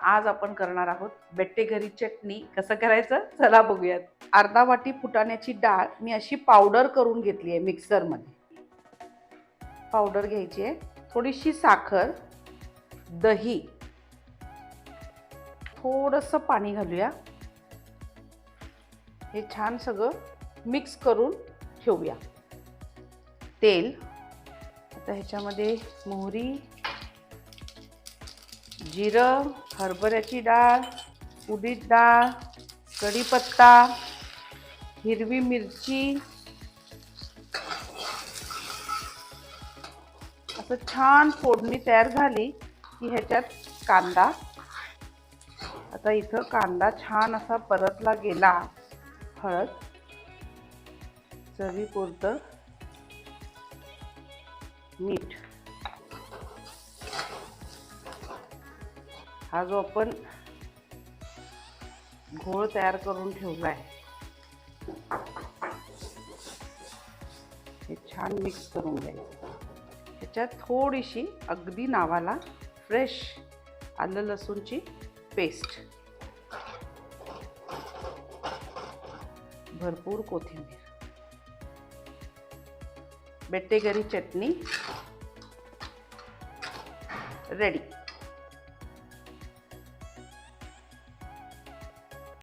आज आपण करणार आहोत बेट्टे घरी चटणी. कसं करायचं? चला बघूयात. अर्धा वाटी फुटाण्याची डाळ मी अशी पावडर करून घेतली आहे मिक्सरमध्ये. पावडर घ्यायची आहे. थोडीशी साखर दही. थोडंसं पाणी घालूया. हे छान सगळं मिक्स करून ठेवूया. तेल. आता ह्याच्यामध्ये मोहरी जिरं हरभऱ्याची डाळ उडीद डाळ कढीपत्ता हिरवी मिरची असं छान फोडणी तयार झाली की ह्याच्यात कांदा. आता इथं कांदा छान असा परतला गेला. हळद चवीपुरतं मीठ. हा जो आपण घोळ तयार करून ठेवला आहे हे छान मिक्स करून घ्यायचं. ह्याच्यात थोडीशी अगदी नावाला फ्रेश आलं लसूणची पेस्ट भरपूर कोथिंबीर. बेट्टेगरी चटणी. रेडी